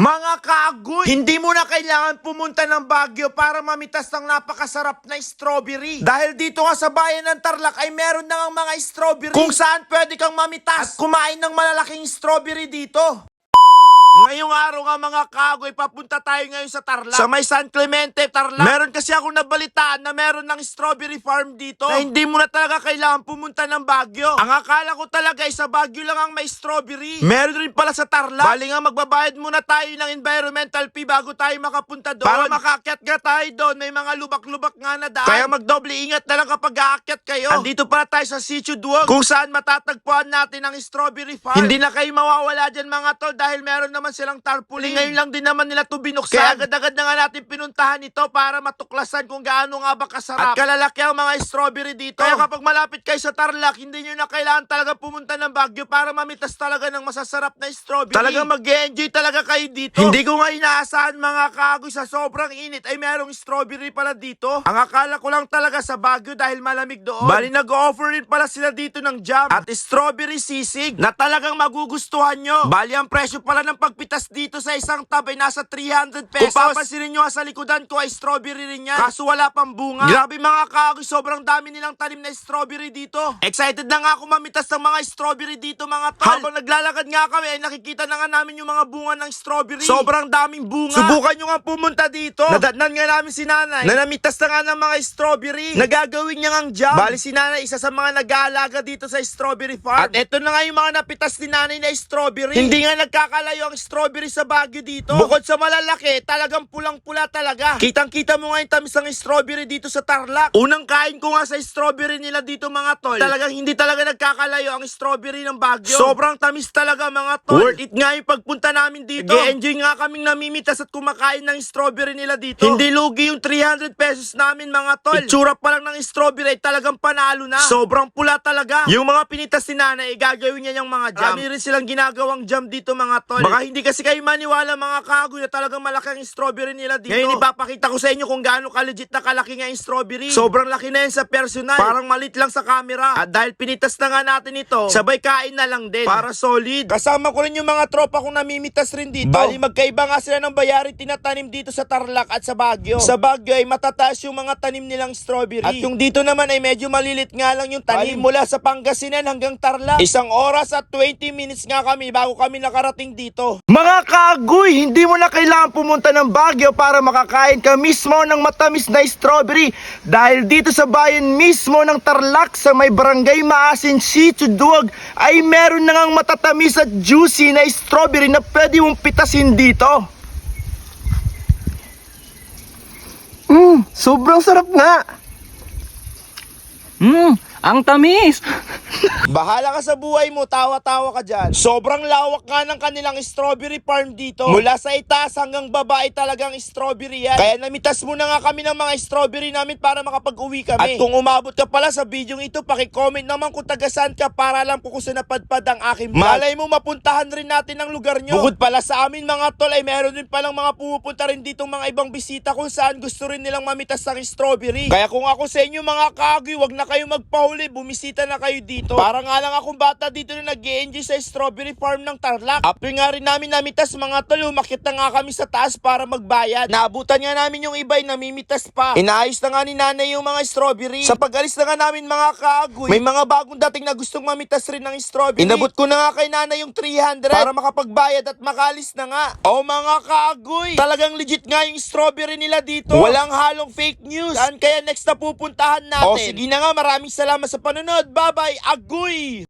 Mga kaagoy, hindi mo na kailangan pumunta ng Baguio para mamitas ng napakasarap na strawberry. Dahil dito nga sa bayan ng Tarlac ay meron na ng mga strawberry kung saan pwede kang mamitas at kumain ng malalaking strawberry dito. Ngayong araw nga mga kagoy, papunta tayo ngayon sa Tarlac. Sa may San Clemente, Tarlac. Meron kasi ako nabalitaan na meron ng strawberry farm dito na hindi mo na talaga kailangan pumunta ng Baguio. Ang akala ko talaga ay sa Baguio lang ang may strawberry. Meron rin pala sa Tarlac. Bali nga magbabayad muna tayo ng environmental fee bago tayo makapunta doon. Para makakyat nga tayo doon, may mga lubak-lubak nga na daan. Kaya magdoble ingat na lang kapag aakyat kayo. Andito pala tayo sa Sitio Duog kung saan matatagpuan natin ang strawberry farm. Hindi na kayo mawawala dyan mga tol dahil meron naman silang tarpaulin. Ngayon lang din naman nila to binuksan. Kaya agad-agad na nga natin pinuntahan ito para matuklasan kung gaano nga ba kasarap. At kalalaki ang mga strawberry dito. Kaya kapag malapit kayo sa Tarlac, hindi nyo na kailangan talaga pumunta ng Baguio para mamitas talaga ng masasarap na strawberry. Talagang mag enjoy talaga kayo dito. Hindi ko nga inaasahan mga kagoy sa sobrang init ay merong strawberry pala dito. Ang akala ko lang talaga sa Baguio dahil malamig doon. Bali nag-offer rin pala sila dito ng jam at strawberry sisig na talagang magugustuhan nyo. Bali ang presyo pala ng pagpitas dito sa isang tab ay nasa 300 pesos. Kung papansinin nyo nga sa likudan ko ay strawberry rin yan. Kaso wala pang bunga. Grabe mga kagoy, sobrang dami nilang tanim na strawberry dito. Excited na nga ako mamitas ng mga strawberry dito mga tol. Habang naglalakad nga kami ay nakikita na nga namin yung mga bunga ng strawberry. Sobrang daming bunga. Subukan nyo nga pumunta dito. Nadatnan nga namin si nanay na namitas na nga ng mga strawberry. Nagagawin niya ngang jam. Bali si nanay isa sa mga nag-aalaga dito sa strawberry farm. At eto na nga yung mga napitas ni nanay na strawberry. Hindi nga nagkakalayo ang strawberry sa Baguio dito. Bukod sa malalaki, talagang pulang-pula talaga. Kitang-kita mo nga yung tamis ng strawberry dito sa Tarlac. Unang kain ko nga sa strawberry nila dito mga tol. Talagang hindi talaga nagkakalayo ang strawberry ng Baguio. Sobrang tamis talaga mga tol. Worth it nga yung pagpunta namin dito. enjoy nga kaming namimitas at kumakain ng strawberry nila dito. Hindi lugi yung 300 pesos namin mga tol. Itsura pa lang ng strawberry talagang panalo na. Sobrang pula talaga. Yung mga pinitas ni nanay, gagawin niya yung mga jam. Marami rin silang ginagawang jam dito mga tol. Baka hindi kasi kayo maniwala mga kagoy na talagang malaki ang strawberry nila dito. Ngayon ipapakita ko sa inyo kung gaano ka-legit na kalaki nga yung strawberry. Sobrang laki na yan sa personal. Parang malit lang sa camera. At dahil pinitas na nga natin ito, sabay kain na lang din. Para solid. Kasama ko rin yung mga tropa kong namimitas rin dito. Bali magkaiba nga sila ng bayari tinatanim dito sa Tarlac at sa Baguio. Sa Baguio ay matataas yung mga tanim nilang strawberry. At yung dito naman ay medyo malilit nga lang yung tanim. mula sa Pangasinan hanggang Tarlac. Isang oras at 20 minutes nga kami bago kami nakarating dito. Mga kagoy, hindi mo na kailangan pumunta ng Baguio para makakain ka mismo ng matamis na strawberry. Dahil dito sa bayan mismo ng Tarlac sa may barangay Maasin Sitio Duog ay meron na ngang matatamis at juicy na strawberry na pwede mong pitasin dito. Mm, sobrang sarap nga. Hmm, ang tamis! Bahala ka sa buhay mo, tawa-tawa ka dyan. Sobrang lawak nga ng kanilang strawberry farm dito. Mula sa itaas hanggang baba ay talagang strawberry yan. Kaya namitas muna nga kami ng mga strawberry namin para makapag-uwi kami. At kung umabot ka pala sa video ito, pakicomment naman kung taga saan ka para alam ko kung saan napadpad ang aking vlog. Malay mo mapuntahan rin natin ang lugar nyo. Bukod pala sa amin mga tol ay meron din palang mga pumupunta rin dito mga ibang bisita kung saan gusto rin nilang mamitas ng strawberry. Kaya kung ako sa inyo mga kagi, wag na kayo magpahuli, bumisita na kayo dito. Para nga lang akong bata dito na nag enjoy sa strawberry farm ng Tarlac. After nga rin namin namitas mga tol, umakit na nga kami sa taas para magbayad. Naabutan nga namin yung iba ay namimitas pa. Inaayos na nga ni nanay yung mga strawberry. Sa pag-alis na nga namin mga kaagoy, may mga bagong dating na gustong mamitas rin ng strawberry. Inabot ko na nga kay nanay yung 300 para makapagbayad at makalis na nga. O mga kaagoy, talagang legit nga yung strawberry nila dito. Walang halong fake news. Saan kaya next na pupuntahan natin? O sige na nga, maraming salamat sa panonood. Bye-bye, Agui!